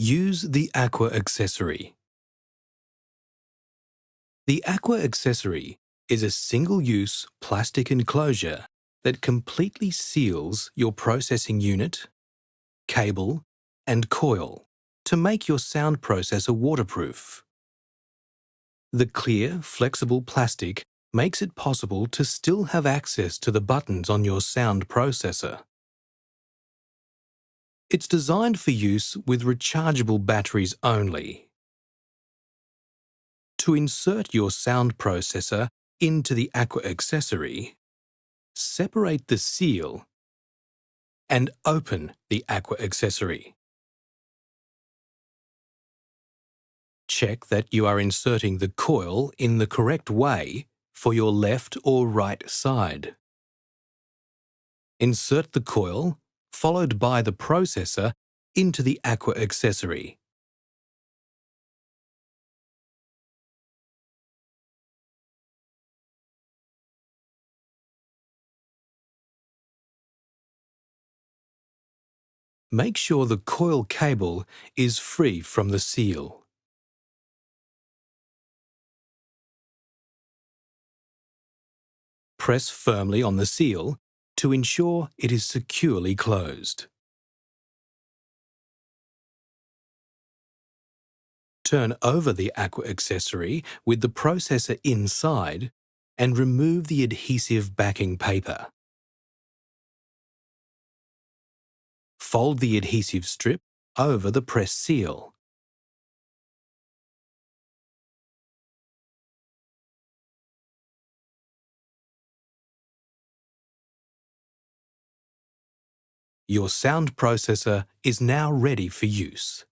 Use the Aqua accessory. The Aqua accessory is a single-use plastic enclosure that completely seals your processing unit, cable, and coil to make your sound processor waterproof. The clear, flexible plastic makes it possible to still have access to the buttons on your sound processor. It's designed for use with rechargeable batteries only. To insert your sound processor into the Aqua accessory, separate the seal and open the Aqua accessory. Check that you are inserting the coil in the correct way for your left or right side. Insert the coil followed by the processor into the Aqua accessory. Make sure the coil cable is free from the seal. Press firmly on the seal to ensure it is securely closed. Turn over the Aqua accessory with the processor inside and remove the adhesive backing paper. Fold the adhesive strip over the press seal. Your sound processor is now ready for use.